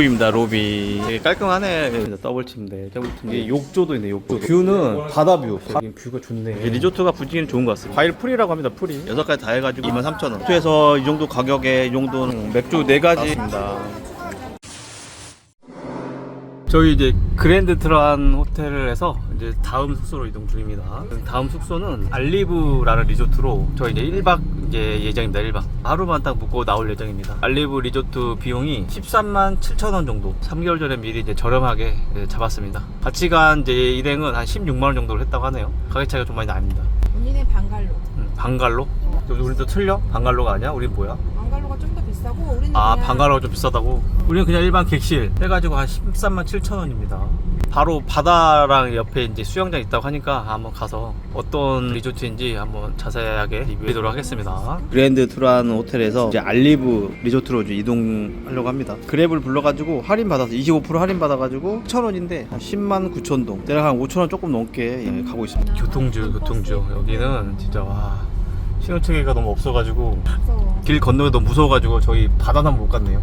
로비입니다 로비. 되게 깔끔하네. 더블 침대 더블 침대. 이게 욕조도 있네 욕조. 뷰는 바다 뷰. 여기 뷰가 좋네. 이게 리조트가 분위기는 좋은 것 같습니다. 과일 풀이라고 합니다 풀이. 여섯 가지 다 해가지고 23,000원. 호텔에서 이 정도 가격에 이 정도는 맥주 네가지입니다 저희 이제 그랜드 트란 호텔에서 이제 다음 숙소로 이동 중입니다. 다음 숙소는 알리브라는 리조트로 저희 이제 1박 이제 예정입니다. 1박. 하루만 딱 묵고 나올 예정입니다. 알리브 리조트 비용이 13만 7천 원 정도. 3개월 전에 미리 이제 저렴하게 이제 잡았습니다. 같이 간 이제 일행은 한 16만 원 정도를 했다고 하네요. 가격 차이가 좀 많이 납니다. 우리는 방갈로. 음, 방갈로? 우리도 틀려? 방갈로가 아니야? 우리 뭐야? 방갈로가 좀 더 비싸고 우리는 아 그냥 방가로가 좀 비싸다고? 우리는 그냥 일반 객실 해가지고 한 13만 7천 원입니다. 바로 바다랑 옆에 이제 수영장 있다고 하니까 한번 가서 어떤 리조트인지 한번 자세하게 리뷰하도록 하겠습니다. 그랜드 투란 호텔에서 이제 알리브 리조트로 이제 이동하려고 합니다. 그랩을 불러가지고 할인 받아서 25% 할인 받아가지고 1천 원인데 한 10만 9천 동. 대략 한 5천 원 조금 넘게 예, 가고 있습니다. 교통주 교통주. 여기는 진짜 와 신호체계가 너무 없어가지고 무서워. 길 건너기 너무 무서워가지고 저희 바다도 한번 못 갔네요.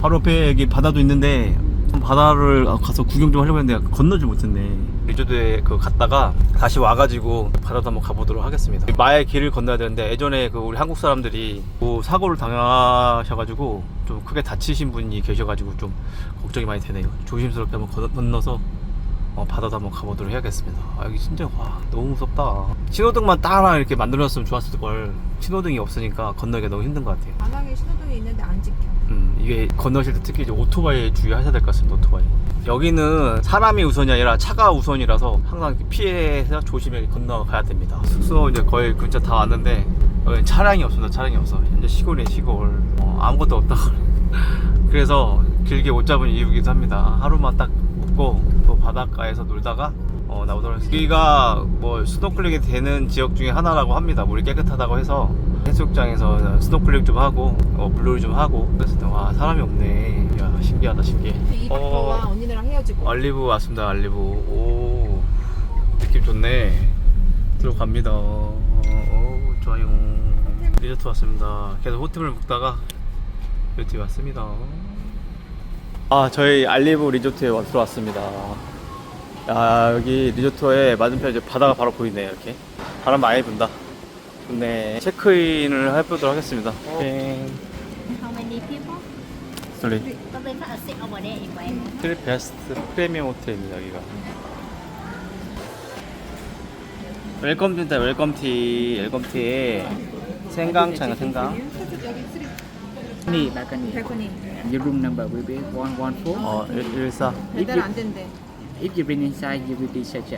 바로 옆에 여기 바다도 있는데 바다를 가서 구경 좀 하려고 했는데 건너지 못했네. 리조드에 그 갔다가 다시 와가지고 바다도 한번 가보도록 하겠습니다. 마의 길을 건너야 되는데 예전에 그 우리 한국 사람들이 뭐 사고를 당하셔가지고 좀 크게 다치신 분이 계셔가지고 좀 걱정이 많이 되네요. 조심스럽게 한번 건너- 건너서 어, 바다도 한번 가보도록 해야겠습니다. 아, 여기 진짜 와 너무 무섭다. 신호등만 딱 하나 이렇게 만들어놨으면 좋았을 걸. 신호등이 없으니까 건너기가 너무 힘든 것 같아요. 바닥에 신호등이 있는데 안 지켜. 음, 이게 건너실 때 특히 이제 오토바이 주의하셔야 될 것 같습니다. 오토바이. 여기는 사람이 우선이 아니라 차가 우선이라서 항상 피해서 조심히 건너가야 됩니다. 숙소 이제 거의 근처 다 왔는데 여기 차량이 없습니다. 차량이 없어. 현재 시골이에요 시골. 어, 아무것도 없다. 그래서 길게 못 잡은 이유기도 합니다. 하루만 딱 묵고 또 바닷가에서 놀다가 어, 나오도록 하겠습니다. 여기가 뭐 스노클링이 되는 지역 중에 하나라고 합니다. 물이 깨끗하다고 해서 해수욕장에서 스노클링 좀 하고 어, 물놀이 좀 하고 그래서 와 사람이 없네. 야 신기하다 신기해. 이 오빠와 언니네랑 헤어지고. 알리브 왔습니다. 알리브. 오 느낌 좋네. 들어갑니다. 오 좋아요. 리조트 왔습니다. 계속 호텔을 묵다가 리조트 왔습니다. 아 저희 알리브 리조트에 와- 들어왔습니다. 야 여기 리조트에 맞은편 이제 바다가 바로 보이네요 이렇게 바람 많이 분다. 좋네. 체크인을 해보도록 하겠습니다. 오케이. How many people? over there in way. 호텔 베스트 프리미엄 호텔입니다 여기가 웰컴 티다 웰컴 티 웰컴 티 생강차가 생강 Balcony, balcony. 발코니. Your room number will be 114. 어 일- 일사 배달 안 된대. If you bring inside, you will be charged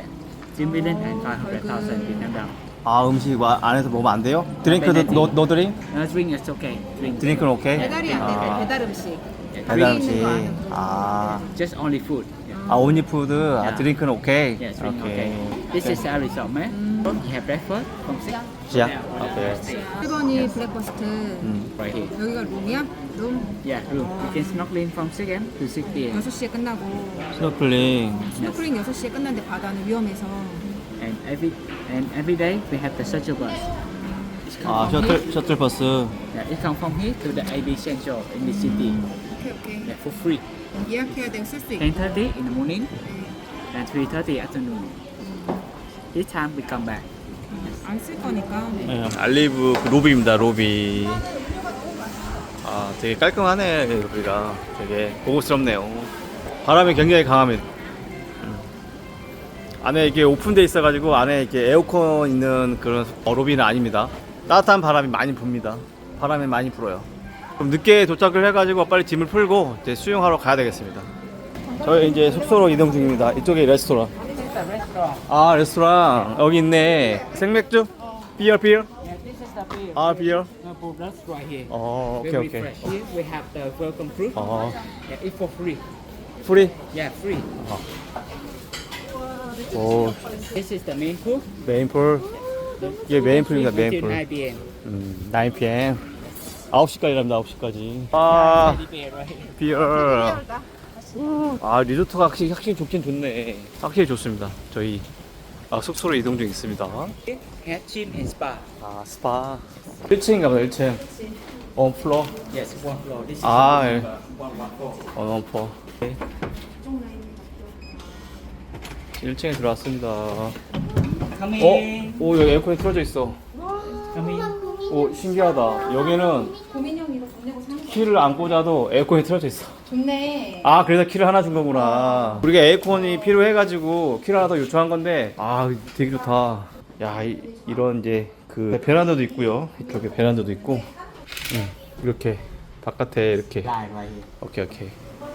2 million and 500,000 Vietnam dong. 아 음식 와- 안에서 먹으면 안 돼요? 드링크도 노, 노 드링? Uh, drink is okay. Drink. 드링크는 오케이? 배달이 안 돼. 아, 배달 음식. 배달 음식. 아, Just only food. Yeah. 아 온리 푸드 아 야. 드링크는 오케이? Yes, drink okay. This is our resort, man. You have breakfast from 6 시야? 오케이 1번이 브렉퍼스트. 음. right here. 여기가 룸이야? 룸 Yeah, room. You can snorkeling from 6 a.m. to 6 p.m. 6시에 끝나고. 스노클링 스노클링 6시에 끝났는데 바다는 위험해서. And every and every day we have the shuttle bus. It's come 아 from 셔틀 셔틀 버스 here. Yeah, it come from here to the AB Central in the city. 오케이 오케이. Yeah, for free. 예약해야 되고 쓸 수 있고. 10:30 in the morning and 3:30 afternoon. This time we come back. 안 쓸 거니까. 네, 알리브 그 로비입니다 로비. 아 되게 깔끔하네 여기가. 되게 고급스럽네요. 바람이 굉장히 강합니다. 음. 안에 이게 오픈돼 있어가지고 안에 이렇게 에어컨 있는 그런 어, 로비는 아닙니다. 따뜻한 바람이 많이 붑니다. 바람이 많이 불어요. 좀 늦게 도착을 해가지고 빨리 짐을 풀고 이제 수영하러 가야 되겠습니다. 저희 이제 숙소로 이동 중입니다. 이쪽에 레스토랑 아 레스토랑 여기 있네 생맥주? 비어 비어? Yeah, this is the beer. 아 비어? No problem, right here. 어 오케이 Very 오케이 fresh. Here we have the welcome fruit. 어 Yeah, it's for free. 프리? Yeah, free. 오 This is the main pool. 메인풀 이게 메인풀입니다 메인풀 9 p.m. 음 9pm 9시까지랍니다 9시까지 아 Teddy bear right here. 비어 아 리조트가 확실히, 확실히 좋긴 좋네 확실히 좋습니다 저희 아, 숙소로 이동 중 있습니다 and spa. 아 스파 1층인가 보다 1층 On floor. Yes, one floor. This is Ah, one, yeah. uh, one, one floor. On on floor. 1층에 들어왔습니다. Come 어? in. 오 여기 에어컨이 틀어져 있어. Come in. 오 신기하다. 여기는 고민형이로 돈 내고 사는 거 키를 안 꽂아도 에어컨이 틀어져 있어. 좋네. 아 그래서 키를 하나 준 거구나. 우리가 에어컨이 필요해가지고 키를 하나 더 요청한 건데 아 되게 좋다. 야 이, 이런 이제 그 베란다도 있고요. 이쪽에 베란다도 있고 음, 이렇게 바깥에 이렇게 Right, right here. 오케이 오케이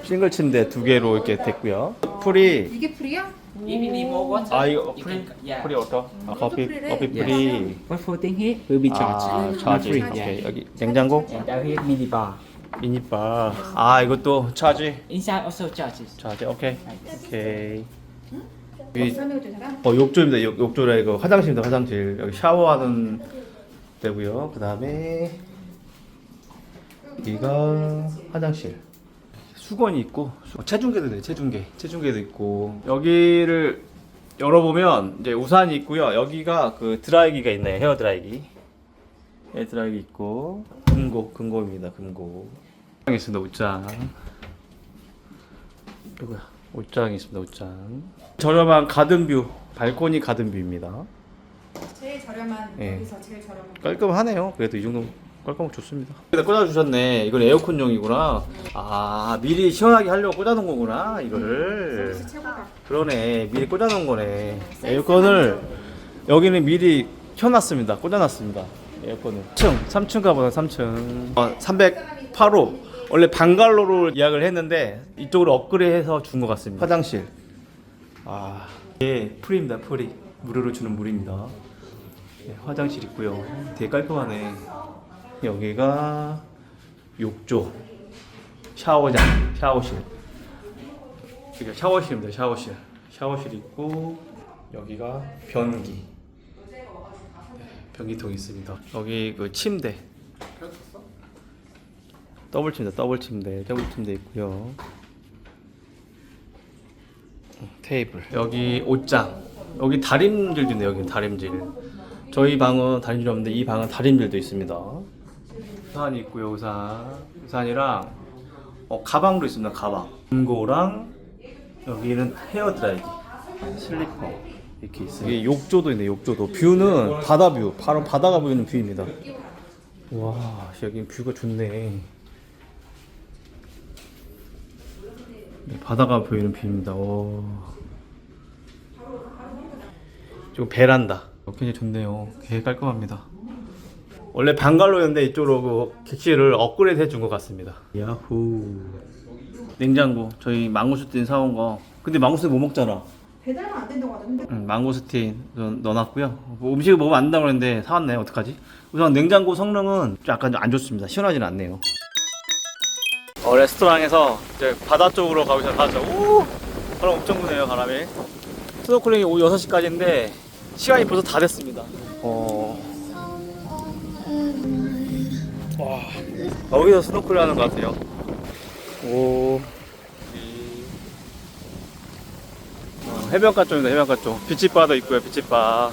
싱글 침대 두 개로 이렇게 됐고요. 풀이 이게 풀이야? If you need more water, 아 이거 you 풀이 can, yeah. 풀이 어떠? 아, 커피 풀이래. 커피. 풀이 What for thing here will be charged. 아 차지 free. 오케이. 여기 냉장고 And down here mini bar. 미니바 아 이것도 차지 Inside also charges. 차지 오케이 오케이 여기 설명해 줄 사람? 어 욕조입니다. 욕, 욕조라 이거 화장실입니다. 화장실 여기 샤워하는 데고요. 그 다음에 여기가 화장실. 수건이 있고 수- 어, 체중계도 있네. 체중계. 체중계도 있고 여기를 열어보면 이제 우산이 있고요. 여기가 그 드라이기가 있네요. 헤어 드라이기. 헤어 드라이기 있고 금고 금고입니다. 금고. 옷장 있습니다. 옷장. 이거야. 옷장이 있습니다. 옷장. 저렴한 가든뷰 발코니 가든뷰입니다. 제일 저렴한 예. 여기서 제일 저렴한. 깔끔하네요. 그래도 이 정도 깔끔하고 좋습니다. 여기다 꽂아주셨네. 이건 에어컨용이구나. 아 미리 시원하게 하려고 꽂아놓은 거구나. 이거를. 서비스 최고다. 그러네. 미리 꽂아놓은 거네. 에어컨을 여기는 미리 켜놨습니다. 꽂아놨습니다. 에어컨을. 3층, 3층 가보다 3층. 어, 308호. 원래 방갈로를 예약을 했는데 이쪽으로 업그레이드해서 준 것 같습니다. 화장실. 아, 예, 풀입니다. 풀이 무료로 주는 물입니다. 예, 화장실 있고요. 되게 깔끔하네. 여기가 욕조, 샤워장, 샤워실. 여기가 샤워실입니다. 샤워실. 샤워실 있고 여기가 변기. 네, 변기통 있습니다. 여기 그 침대. 더블 침대, 더블 침대, 더블 침대 있고요. 어, 테이블. 여기 옷장. 여기 다림질도 있네요. 여기 다림질. 저희 방은 다림질 없는데 이 방은 다림질도 있습니다. 우산이 있고요. 우산. 우산이랑 어, 가방도 있습니다. 가방. 금고랑 여기는 헤어 드라이기. 슬리퍼. 이렇게 있어요. 이게 욕조도 있네. 욕조도. 뷰는 바다 뷰. 바로 바다가 보이는 뷰입니다. 와, 여기 뷰가 좋네. 네, 바다가 보이는 뷰입니다. 오. 좀 베란다. 어, 굉장히 좋네요. 되게 깔끔합니다. 원래 방갈로였는데 이쪽으로 그 객실을 업그레이드 해준 것 같습니다. 야후. 냉장고 저희 망고스틴 사온 거. 근데 망고스틴 못 먹잖아. 배달은 안 된다고 하던데. 응, 망고스틴 넣- 넣어놨고요. 뭐 음식을 먹으면 안 된다고 그랬는데 사왔네. 어떡하지? 우선 냉장고 성능은 좀 약간 안 좋습니다. 시원하지는 않네요. 어, 레스토랑에서 이제 바다 쪽으로 가고 있어요. 바다 쪽. 오! 바람 엄청 부네요, 바람이. 스노클링이 오후 6시까지인데 시간이 벌써 다 됐습니다. 어. 와. 여기서 스노클링 하는 것 같아요. 오. 이- 어, 해변가 쪽입니다. 해변가 쪽. 비치바도 있고요. 비치바.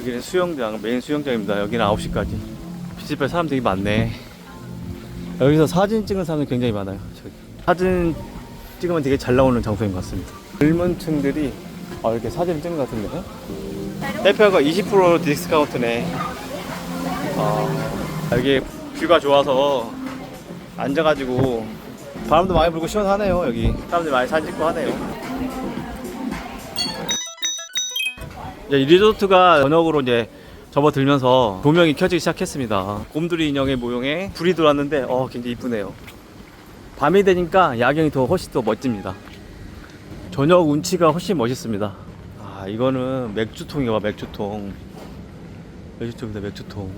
여기는 수영장, 메인 수영장입니다. 여기는 9시까지. 비치바 사람 되게 많네. 여기서 사진 찍은 사람이 굉장히 많아요. 저기. 사진 찍으면 되게 잘 나오는 장소인 것 같습니다. 젊은 층들이 아, 이렇게 사진을 찍는 것 같은데. 대표가 20% 디스카운트네. 아, 여기 뷰가 좋아서 앉아가지고 바람도 많이 불고 시원하네요. 여기 사람들이 많이 사진 찍고 하네요. 이제 이 리조트가 저녁으로 이제 접어들면서 조명이 켜지기 시작했습니다. 곰돌이 인형의 모형에 불이 들어왔는데 어 굉장히 이쁘네요. 밤이 되니까 야경이 더 훨씬 더 멋집니다. 저녁 운치가 훨씬 멋있습니다. 아 이거는 맥주통이야 맥주통. 맥주통입니다 맥주통.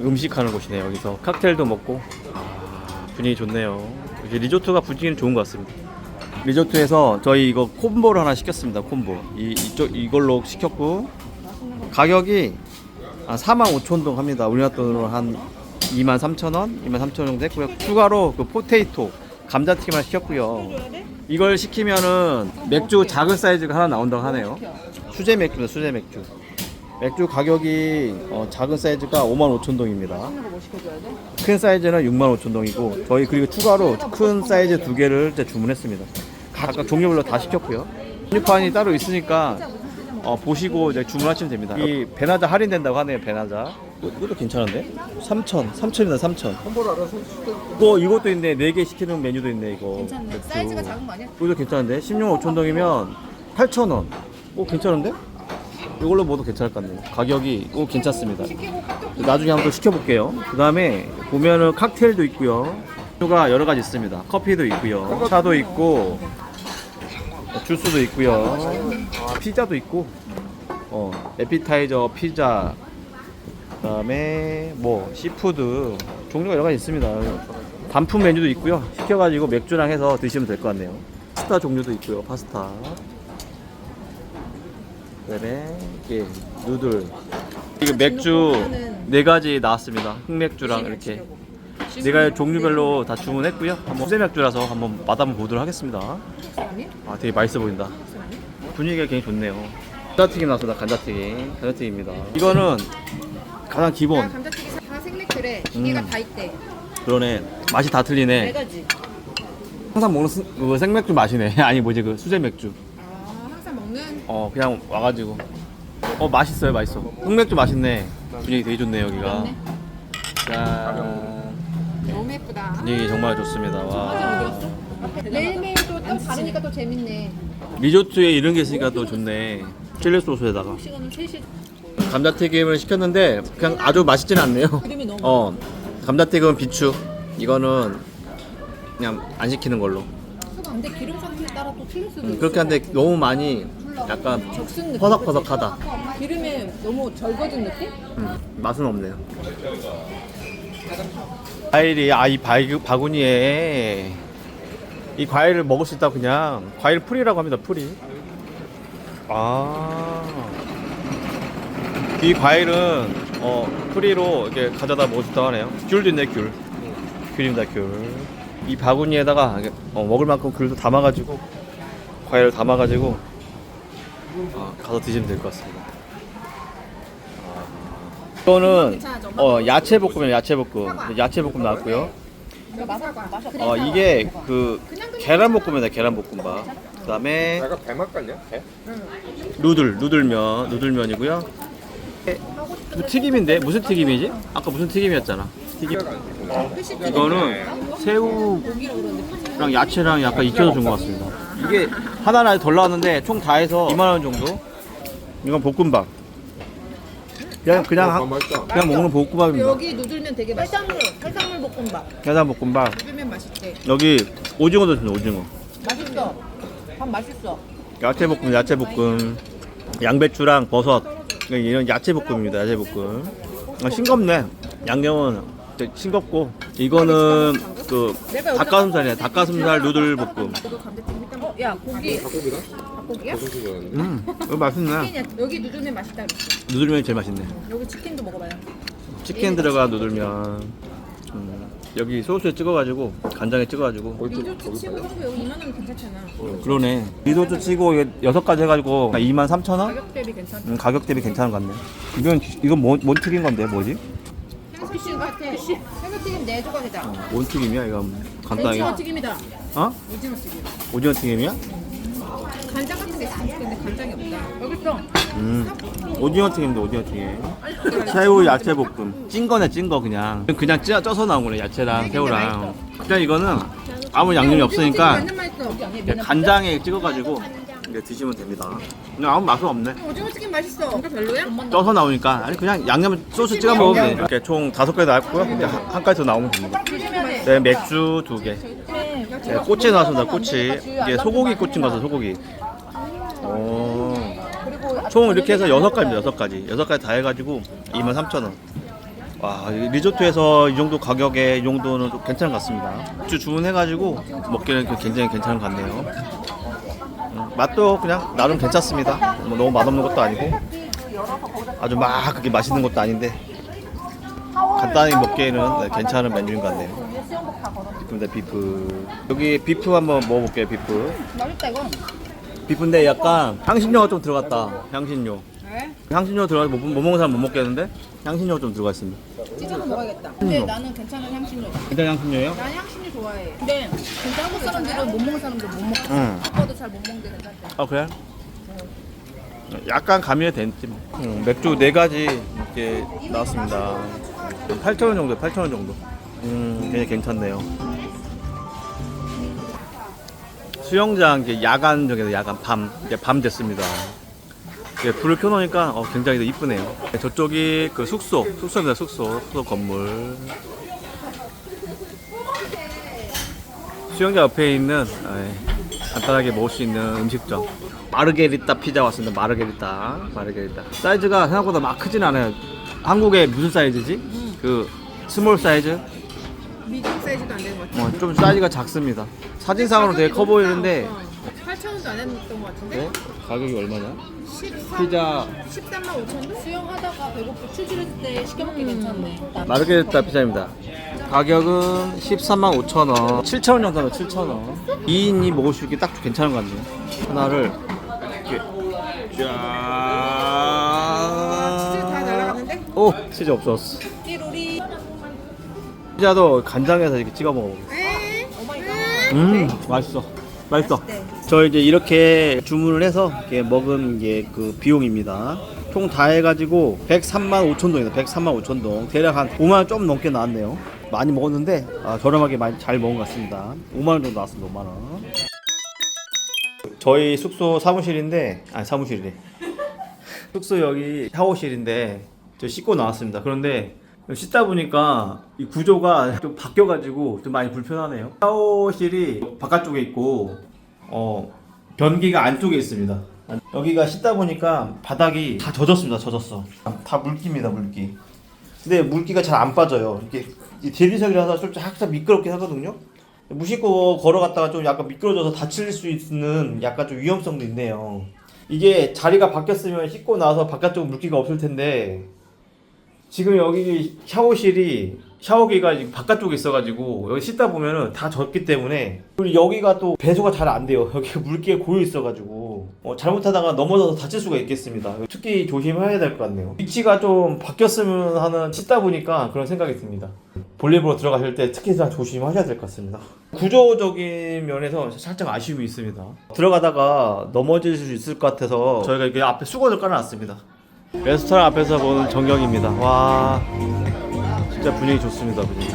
음식하는 곳이네요 여기서 칵테일도 먹고 아, 분위기 좋네요. 리조트가 분위기는 좋은 것 같습니다. 리조트에서 저희 이거 콤보를 하나 시켰습니다. 콤보. 이 이쪽 이걸로 시켰고 가격이 한 4만 5천 동 합니다. 우리나라 돈으로 한 2만 3천 원, 2만 3천 원 정도 했고요. 추가로 그 포테이토 감자튀김 하나 시켰고요. 이걸 시키면은 맥주 작은 사이즈가 하나 나온다고 하네요. 수제 맥주다 수제 맥주. 맥주 가격이 어, 작은 사이즈가 5만 5천 동입니다. 뭐 시켜줘야 돼? 큰 사이즈는 6만 5천 동이고 저희 그리고 추가로 큰 사이즈 두 개를 이제 주문했습니다. 각각 종류별로 다 시켰고요. 메뉴판이 따로 있으니까 어, 보시고 이제 주문하시면 됩니다. 이 배나자 할인된다고 하네요. 배나자. 이것도 괜찮은데? 3천, 3천이다 3천. 이거 이것도 있네. 4개 시키는 메뉴도 있네 이거. 괜찮네. 맥주. 사이즈가 작은 거 아니야? 이것도 괜찮은데? 16만 5천 동이면 8천 원. 오 괜찮은데? 이걸로 모두 괜찮을 것 같네요. 가격이 오 괜찮습니다. 나중에 한번 또 시켜볼게요. 그 다음에 보면은 칵테일도 있고요. 메뉴가 여러 가지 있습니다. 커피도 있고요. 차도 있고, 주스도 있고요. 피자도 있고, 어, 에피타이저, 피자, 그 다음에 뭐, 시푸드, 종류가 여러 가지 있습니다. 단품 메뉴도 있고요. 시켜가지고 맥주랑 해서 드시면 될 것 같네요. 파스타 종류도 있고요. 파스타. 그다음에 이게 누들. 이거 맥주 네 가지 나왔습니다. 흑맥주랑 이렇게 네 가지 종류별로 다 주문했고요. 한번 수제 맥주라서 한번 맛 한번 보도록 하겠습니다. 아 되게 맛있어 보인다. 분위기가 굉장히 좋네요. 감자튀김 나왔습니다. 감자튀김. 감자튀김입니다. 이거는 가장 기본. 감자튀김 다 생맥주래. 기계가 음. 다 있대. 그러네. 맛이 다네 틀리네. 가지. 항상 먹는 스, 그 생맥주 맛이네. 아니 뭐지 그 수제 맥주. 어 그냥 와가지고. 어 맛있어요 맛있어. 흑맥주 맛있네. 분위기 되게 좋네 여기가. 짠. 너무 예쁘다. 분위기 정말 좋습니다. 와. 매일매일 또, 또 다르니까 또 재밌네. 리조트에 이런 게 있으니까 또 좋네. 칠리 소스에다가. 시간은 3시. 감자튀김을 시켰는데 그냥 아주 맛있진 않네요. 너무 어 감자튀김은 비추. 이거는 그냥 안 시키는 걸로. 근데 기름 상태에 따라 또 틀릴 수도 음, 있어. 그렇게 한데 너무 많이 약간 적승 느낌. 퍼석퍼석하다? 기름에 너무 절거진 느낌? 음, 맛은 없네요. 과일이 아이 바구니에 이 과일을 먹을 수 있다 그냥 과일 풀이라고 합니다 풀이. 아. 이 과일은 어 풀이로 이렇게 가져다 먹을 수 있다고 하네요. 귤도 있네 귤. 귤입니다 귤. 이 바구니에다가 이렇게, 어, 먹을 만큼 귤도 담아가지고 과일을 담아가지고 어, 가서 드시면 될 것 같습니다. 이거는 어 야채 볶음이에요 야채 볶음. 야채 볶음 나왔고요. 이거. 어 이게 그 계란 볶음이다 계란 볶음밥. 그다음에 약간 배맛 같냐? 배? 누들 누들면 누들면이고요. 이거 튀김인데? 무슨 튀김이지? 아까 무슨 튀김이었잖아. 튀김. 이거는 새우랑 야채랑 약간 익혀서 준 것 같습니다 이게 하나는 덜 나왔는데 총 다 해서 2만 원 정도 이건 볶음밥 그냥 그냥 어, 하- 맛있다. 그냥 먹는 볶음밥입니다 여기 누들면 되게 맛있어. 해산물, 해산물 볶음밥. 계란 볶음밥 누들면 맛있대. 여기 오징어도 주네 오징어 맛있어. 밥 맛있어. 야채 볶음 야채 볶음 양배추랑 버섯 이런 야채 볶음입니다 야채 볶음 아, 싱겁네 양념은 되게 싱겁고 이거는 그 닭가슴살이네 닭가슴살 누들 볶음 어, 야 고기. 닭고기다? 닭고기야? 고기? 음 이거 맛있네 치킨이야. 여기 누들면 맛있다 그랬어. 누들면이 제일 맛있네 여기 치킨도 먹어봐요. 치킨 들어가 누들면 음, 여기 소스에 찍어가지고 간장에 찍어가지고 리조트 치고 하고 여기 2만 원 괜찮잖아. 그러네 리조트 치고 여섯 가지 해가지고 2만 3천 원? 가격 대비 괜찮아. 음, 가격 대비 괜찮은 것 같네 이건 이건 뭔, 뭔 튀긴 건데 뭐지? 같아. 생수튀김 네 조각이다. 뭔 튀김이야 이거 간단하게 오징어 튀김이다. 어? 오징어 튀김. 오징어 튀김이야? 간장 같은 게 있으면 좋겠는데 간장이 없다. 여기 있어. 음. 오징어 튀김도 오징어 튀김. 새우 야채 볶음. 찐 거네 찐 거 그냥. 그냥 쪄, 쪄서 나온 거네 야채랑 새우랑. 그냥 이거는 아무 양념이 없으니까 완전 맛있어. 그냥 간장에 찍어가지고 이렇게 드시면 됩니다. 근데 아무 맛은 없네. 오징어 튀김 맛있어. 이거 별로야? 쪄서 나오니까. 아니 그냥 양념 소스 찍어 먹으면 돼. 이렇게 총 다섯 개 나왔고요. 이제 한, 한 가지 더 나오면 됩니다. 네, 맥주 두 개 네, 꼬치 나왔습니다. 꼬치 이게 소고기 꼬치인 거죠 소고기. 오. 총 이렇게 해서 여섯 가지입니다 여섯 가지. 여섯 가지 다 해가지고 23,000원. 와이 리조트에서 이 정도 가격에 이 정도는 좀 괜찮은 것 같습니다. 맥주 주문해가지고 먹기는 굉장히 괜찮은 것 같네요. 음, 맛도 그냥 나름 괜찮습니다. 뭐 너무 맛없는 것도 아니고. 아주 막 그렇게 맛있는 것도 아닌데. 간단히 먹기에는 네, 괜찮은 메뉴인 것 같네요 비프입니다 비프 여기 비프 한번 먹어볼게요 비프 맛있다 이거. 비프인데 약간 향신료가 좀 들어갔다 향신료 왜? 향신료 들어가서 못, 못 먹는 사람 못 먹겠는데 향신료 좀 들어가 있습니다. 찢어서 먹어야겠다. 근데 나는 괜찮은 향신료다. 일단 향신료요? 난 향신료 좋아해. 근데 진짜 한국 사람들은 못 먹는 사람들 못 먹고. 응. 아빠도 잘 못 먹는데 괜찮대. 아 그래? 약간 가미가 됐지 뭐. 음, 맥주 네 가지 이렇게 나왔습니다. 8,000원 정도, 8,000원 정도. 음, 굉장히 괜찮네요. 수영장 이제 야간 중에서 야간 밤 이제 밤 됐습니다. 예, 불을 켜놓으니까 어, 굉장히 더 이쁘네요. 네, 저쪽이 그 숙소, 숙소입니다. 숙소, 숙소 건물. 수영장 옆에 있는 예, 간단하게 먹을 수 있는 음식점. 마르게리따 피자 왔습니다. 마르게리따, 마르게리따. 사이즈가 생각보다 막 크진 않아요. 한국에 무슨 사이즈지? 그 스몰 사이즈? 미국 사이즈도 안 되는 것 같아. 어, 좀 사이즈가 작습니다. 사진상으로 되게 커 보이는데 8,000원도 안 했던 것 같은데? 네? 가격이 얼마냐? 13, 피자 13만 5천 원? 수영하다가 배고프 출출했을 때 시켜 먹기 괜찮네. 마르게리따 피자입니다. 가격은 13만 5천 원, 7천 원 정도면 7천 원. 2인이 먹을 수 있게 딱 괜찮은 것 같네요. 하나를 이렇게 치즈 다 짠. 날아갔는데? 오 치즈 없었어. 띠로리. 피자도 간장에서 이렇게 찍어 먹어. 에? 오마이갓. 음 맛있어. 맛있어. 저 이제 이렇게 주문을 해서 이렇게 먹은 게 그 비용입니다. 총 다 해가지고 103만 5천 동이다. 103만 5천 동. 대략 한 5만 원 좀 넘게 나왔네요. 많이 먹었는데 아, 저렴하게 많이 잘 먹은 것 같습니다. 5만 원 정도 나왔습니다. 5만 원. 저희 숙소 사무실인데 아니 사무실이래. 숙소 여기 샤워실인데 저 씻고 나왔습니다. 그런데 씻다 보니까 이 구조가 좀 바뀌어가지고 좀 많이 불편하네요. 샤워실이 바깥쪽에 있고 어 변기가 안쪽에 있습니다. 여기가 씻다 보니까 바닥이 다 젖었습니다. 젖었어. 다 물기입니다. 물기. 근데 물기가 잘 안 빠져요. 이렇게 이 대리석이라서 좀 살짝 미끄럽긴 하거든요. 무심코 걸어갔다가 좀 약간 미끄러져서 다칠 수 있는 약간 좀 위험성도 있네요. 이게 자리가 바뀌었으면 씻고 나서 바깥쪽 물기가 없을 텐데 지금 여기 샤워실이 샤워기가 지금 바깥쪽에 있어가지고 여기 씻다 보면은 다 젖기 때문에 그리고 여기가 또 배수가 잘 안 돼요. 여기 물기가 고여 있어가지고 어, 잘못하다가 넘어져서 다칠 수가 있겠습니다. 특히 조심해야 될 것 같네요. 위치가 좀 바뀌었으면 하는 씻다 보니까 그런 생각이 듭니다. 볼일보러 들어가실 때 특히 다 조심하셔야 될 것 같습니다. 구조적인 면에서 살짝 아쉬움이 있습니다. 들어가다가 넘어질 수 있을 것 같아서 저희가 이게 앞에 수건을 깔아놨습니다. 레스토랑 앞에서 보는 전경입니다. 와, 진짜 분위기 좋습니다. 분위기.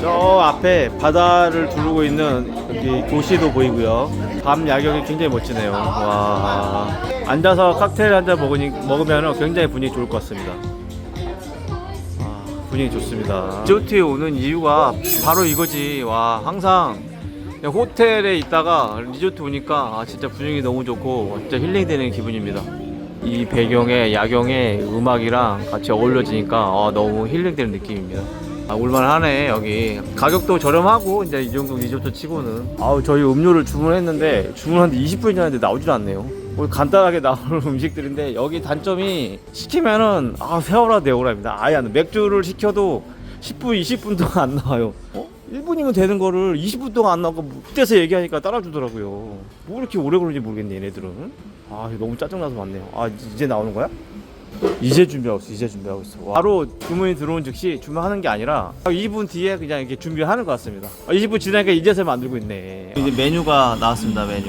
저 앞에 바다를 두르고 있는 여기 도시도 보이고요. 밤 야경이 굉장히 멋지네요. 와, 앉아서 칵테일 한 잔 먹으면 굉장히 분위기 좋을 것 같습니다. 아, 분위기 좋습니다. 리조트에 오는 이유가 바로 이거지. 와, 항상 호텔에 있다가 리조트 오니까 아, 진짜 분위기 너무 좋고 진짜 힐링되는 기분입니다. 이 배경에 야경에 음악이랑 같이 어울려지니까 아, 너무 힐링되는 느낌입니다. 아, 올만하네 여기. 가격도 저렴하고 이제 이 정도 리조트 치고는. 아우 저희 음료를 주문했는데 주문하는데 20분이 지났는데 나오질 않네요. 오늘 간단하게 나오는 음식들인데 여기 단점이 시키면은 아 세워라 내오라입니다. 아예. 맥주를 시켜도 10분 20분 동안 안 나와요. 어? 1분이면 되는 거를 20분 동안 안 나오고 그때서 얘기하니까 따라주더라고요. 뭐 이렇게 오래 걸리는지 모르겠네 얘네들은 아 너무 짜증나서 왔네요 아 이제 나오는 거야? 이제 준비하고 있어. 이제 준비하고 있어. 와. 바로 주문이 들어온 즉시 주문하는 게 아니라 2분 뒤에 그냥 이렇게 준비하는 것 같습니다. 아, 20분 지나니까 이제서 만들고 있네. 이제 메뉴가 나왔습니다. 메뉴.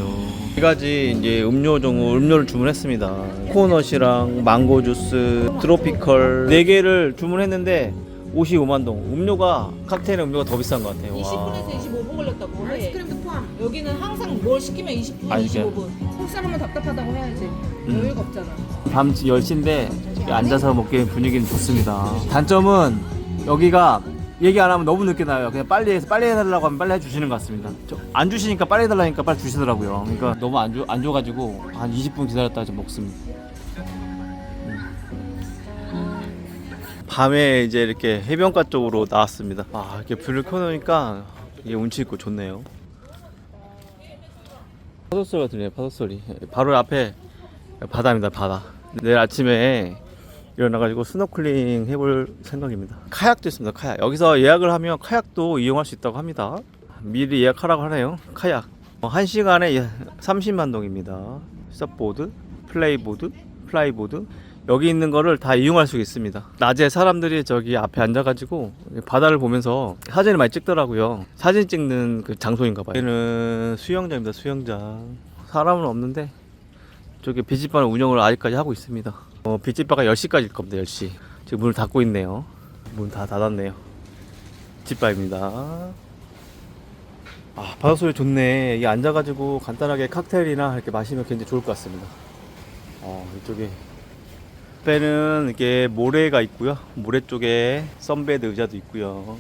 세 가지 이제 음료 종류 음료를 주문했습니다. 코코넛이랑 망고 주스, 트로피컬 네 개를 주문했는데 55만 동. 음료가 칵테일 음료가 더 비싼 것 같아요. 와. 20분에서 25분 걸렸다고. 아이스크림도 포함. 여기는 항상 뭘 시키면 20분, 아니, 이게- 25분. 속 사람은 답답하다고 해야지. 음. 여유가 없잖아. 밤 10시인데 앉아서 먹기엔 분위기는 좋습니다. 단점은 여기가 얘기 안 하면 너무 늦게 나요. 그냥 빨리 해서 빨리 해달라고 하면 빨리 해주시는 것 같습니다. 저- 안 주시니까 빨리 해달라니까 빨리 주시더라고요. 그러니까 너무 안, 줘, 안 줘가지고 한 20분 기다렸다가 좀 먹습니다. 밤에 이제 이렇게 해변가 쪽으로 나왔습니다. 아 이렇게 불을 켜놓으니까 이게 운치 있고 좋네요. 파도 소리가 들리네요. 파도 소리. 바로 앞에 바다입니다. 바다. 내일 아침에 일어나가지고 스노클링 해볼 생각입니다. 카약도 있습니다. 카약. 여기서 예약을 하면 카약도 이용할 수 있다고 합니다. 미리 예약하라고 하네요. 카약. 어, 1시간에 30만 동입니다. 서보드, 플레이보드, 플라이보드 여기 있는 거를 다 이용할 수 있습니다. 낮에 사람들이 저기 앞에 앉아가지고 바다를 보면서 사진을 많이 찍더라고요. 사진 찍는 그 장소인가 봐요. 여기는 수영장입니다. 수영장. 사람은 없는데 저기 비치바는 운영을 아직까지 하고 있습니다. 어, 비치바가 10시까지일 겁니다. 10시. 지금 문을 닫고 있네요. 문 다 닫았네요. 집바입니다. 아, 바닷소리 좋네. 이게 앉아가지고 간단하게 칵테일이나 이렇게 마시면 굉장히 좋을 것 같습니다. 어, 이쪽에. 옆에는 이렇게 모래가 있고요. 모래 쪽에 썬베드 의자도 있고요.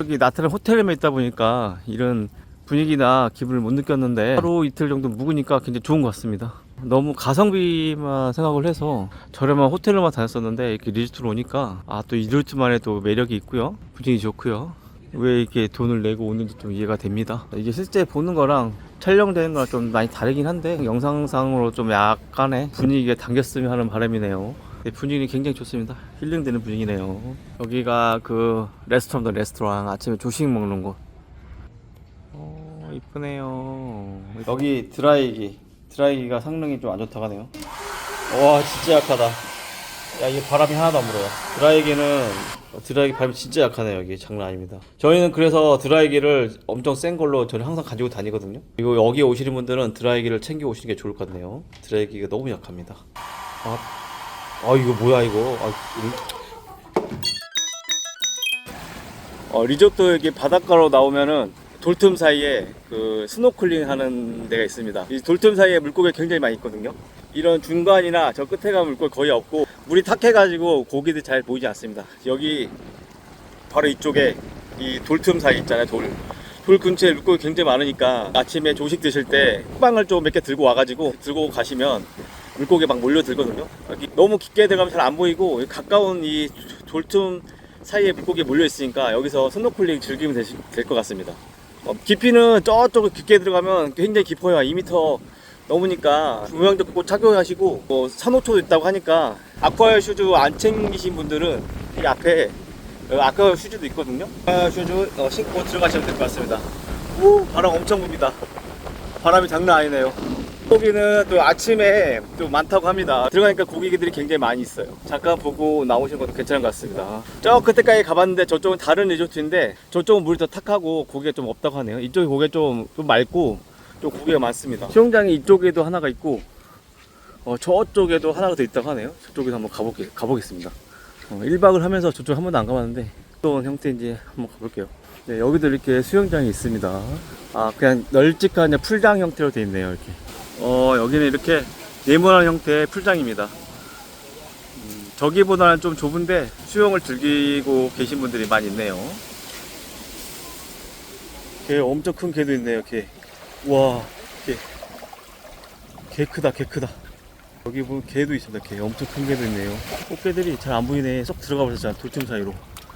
여기 나트랑 호텔에만 있다 보니까 이런 분위기나 기분을 못 느꼈는데 하루 이틀 정도 묵으니까 굉장히 좋은 것 같습니다. 너무 가성비만 생각을 해서 저렴한 호텔로만 다녔었는데 이렇게 리조트로 오니까 아 또 리조트만의 또 매력이 있고요. 분위기 좋고요. 왜 이렇게 돈을 내고 오는지 좀 이해가 됩니다. 이게 실제 보는 거랑 촬영되는 거랑 좀 많이 다르긴 한데 영상상으로 좀 약간의 분위기가 당겼으면 하는 바람이네요. 네, 분위기 굉장히 좋습니다. 힐링되는 분위기네요. 여기가 그 레스토랑도 레스토랑 아침에 조식 먹는 곳. 어 이쁘네요. 여기 드라이기 드라이기가 성능이 좀 안 좋다고 하네요. 와 진짜 약하다. 야 이게 바람이 하나도 안 불어요. 드라이기는 드라이기 바람이 진짜 약하네요. 여기 장난 아닙니다. 저희는 그래서 드라이기를 엄청 센 걸로 저는 항상 가지고 다니거든요. 이거 여기 오시는 분들은 드라이기를 챙겨 오시는 게 좋을 것 같네요. 드라이기가 너무 약합니다. 아, 아 이거 뭐야 이거? 아, 이- 어, 리조트 여기 바닷가로 나오면은 돌틈 사이에 그 스노클링 하는 데가 있습니다. 이 돌틈 사이에 물고기 굉장히 많이 있거든요. 이런 중간이나 저 끝에 가면 물고기 거의 없고 물이 탁해가지고 고기들 잘 보이지 않습니다. 여기 바로 이쪽에 이 돌틈 사이 있잖아요. 돌. 돌 근처에 물고기 굉장히 많으니까 아침에 조식 드실 때 빵을 좀 몇 개 들고 와가지고 들고 가시면 물고기 막 몰려 들거든요. 여기 너무 깊게 들어가면 잘 안 보이고 가까운 이 돌틈 사이에 물고기 몰려 있으니까 여기서 스노클링 즐기면 될 것 같습니다. 어, 깊이는 저쪽으로 깊게 들어가면 굉장히 깊어요. 2m 넘으니까 조명도 꼭 착용하시고 뭐 산호초도 있다고 하니까 아쿠아 슈즈 안 챙기신 분들은 이 앞에 어, 아쿠아 슈즈도 있거든요. 아쿠아 슈즈 어, 신고 들어가시면 될 것 같습니다. 오, 바람 엄청 붑니다. 바람이 장난 아니네요. 고기는 또 아침에 또 많다고 합니다. 들어가니까 고기들이 굉장히 많이 있어요. 잠깐 보고 나오시는 것도 괜찮은 것 같습니다. 저 끝에까지 가봤는데 저쪽은 다른 리조트인데 저쪽은 물이 더 탁하고 고기가 좀 없다고 하네요. 이쪽이 고기가 좀, 좀 맑고 좀 고기가 많습니다. 수영장이 이쪽에도 하나가 있고 어, 저쪽에도 하나가 더 있다고 하네요. 저쪽에도 한번 가볼게, 가보겠습니다. 어, 1박을 하면서 저쪽 한 번도 안 가봤는데 어떤 형태인지 한번 가볼게요. 네, 여기도 이렇게 수영장이 있습니다. 아, 그냥 널찍한 풀장 형태로 되어 있네요, 이렇게. 어, 여기는 이렇게 네모난 형태의 풀장입니다. 음, 저기보다는 좀 좁은데 수영을 즐기고 계신 분들이 많이 있네요. 개 엄청 큰 개도 있네요, 개. 와, 개. 개 크다, 개 크다. 여기 보면 개도 있습니다, 개. 엄청 큰 개도 있네요. 꽃게들이 잘 안 보이네. 쏙 들어가 버렸잖아, 돌틈 사이로.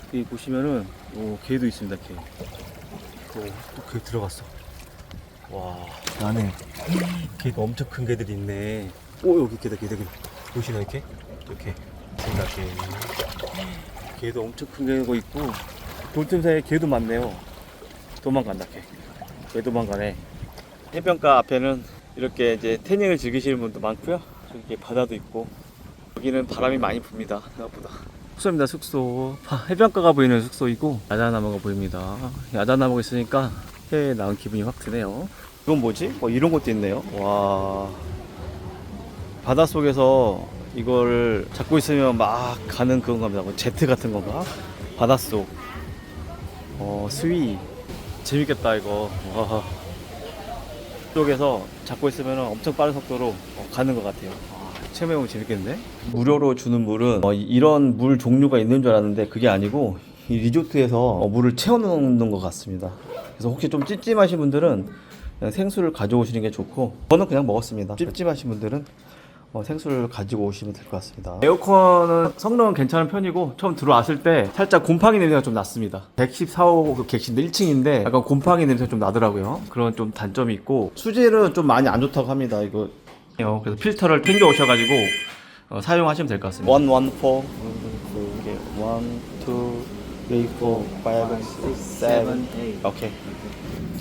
여기 보시면은, 오, 개도 있습니다, 개. 오, 또개 들어갔어. 와, 안에 개가 엄청 큰 개들이 있네. 오, 여기 개다, 개다, 개다. 보시나, 이렇게? 이렇게. 있습니다, 개. 개도 엄청 큰 개가 있고, 돌틈 사이에 개도 많네요. 도망간다, 개. 개 도망가네. 해변가 앞에는 이렇게 이제 태닝을 즐기시는 분도 많고요. 저기 바다도 있고, 여기는 바람이 많이 붑니다, 생각보다. 숙소입니다, 숙소. 파- 해변가가 보이는 숙소이고, 야자나무가 보입니다. 야자나무가 있으니까 해에 나온 기분이 확 드네요. 이건 뭐지? 어, 이런 것도 있네요. 와. 바닷속에서 이걸 잡고 있으면 막 가는 그런 겁니다. 뭐 제트 같은 건가? 바닷속. 어, 스위. 재밌겠다, 이거. 와. 쪽에서 잡고 있으면 엄청 빠른 속도로 어, 가는 것 같아요. 와, 체험해보면 재밌겠네. 무료로 주는 물은 어, 이- 이런 물 종류가 있는 줄 알았는데 그게 아니고 이 리조트에서 어, 물을 채워놓는 것 같습니다. 그래서 혹시 좀 찜찜하신 분들은 그냥 생수를 가져오시는 게 좋고 저는 그냥 먹었습니다. 찜찜하신 분들은 어, 생수를 가지고 오시면 될 것 같습니다. 에어컨은 성능은 괜찮은 편이고 처음 들어왔을 때 살짝 곰팡이 냄새가 좀 났습니다. 114호 그 객실인데 1층인데 약간 곰팡이 냄새가 좀 나더라고요. 그런 좀 단점이 있고 수질은 좀 많이 안 좋다고 합니다. 이거 어, 그래서 필터를 챙겨 오셔가지고 어, 사용하시면 될 것 같습니다. 114 이게 1, 2, 3, 4, 5, 6, 7, 8 오케이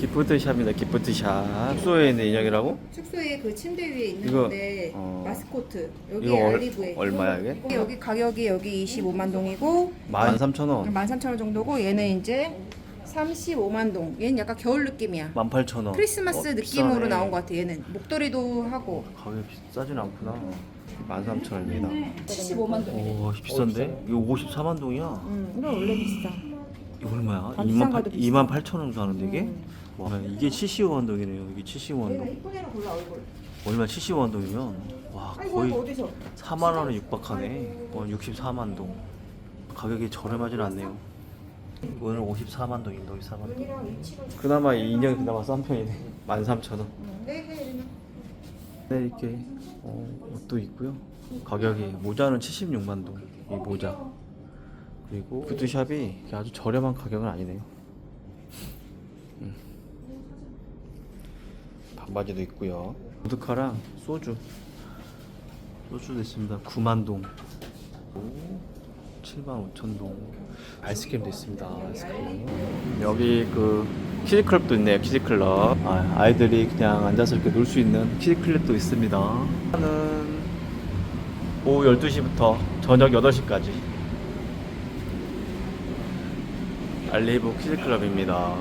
기프트샵입니다. 기프트샵. 숙소에 있는 인형이라고? 숙소에 그 침대 위에 있는 이거, 건데 어. 마스코트 여기 이거 얼- 알리브에 얼마야 이게? 여기 가격이 여기 25만 동이고 13,000원. 13,000원 정도고 얘는 이제 35만 동. 얘는 약간 겨울 느낌이야. 18,000원. 크리스마스 어, 느낌으로 비싸네. 나온 것 같아. 얘는 목도리도 하고. 가격이 비싸진 않구나. 13,000원입니다. 75만 동. 오, 비싼데? 이거 54만 동이야. 응, 이거 원래 비싸. 이거 얼마야? 다 비싼 2만, 거도 2만 8천 원 사는데 이게? 음. 와, 이게 75만 동이네요. 이게 75만 내가 동. 이쁜 애로 골라 얼굴. 얼마 75만 동이면 와 아이고 거의 이거 어디서? 4만 원에 육박하네. 어, 64만 동. 가격이 저렴하진 않네요. 오늘 54만 동입니다. 54만 동. 눈이랑. 그나마 이 인형이 그나마 싼 편이네. 13,000원. 네, 네, 이렇게 어, 옷도 있고요. 가격이 모자는 76만 동. 이 모자. 그리고 이렇게 아주 저렴한 가격은 아니네요. 음. 반바지도 있고요. 보드카랑 소주. 소주도 있습니다. 9만 동. 7만 5천 동. 아이스크림도 있습니다. 아이스크림. 여기 그 키즈클럽도 있네요. 키즈클럽. 아, 아이들이 그냥 앉아서 이렇게 놀 수 있는 키즈클럽도 있습니다. 하는 오후 12시부터 저녁 8시까지. 알리브 키즈클럽입니다.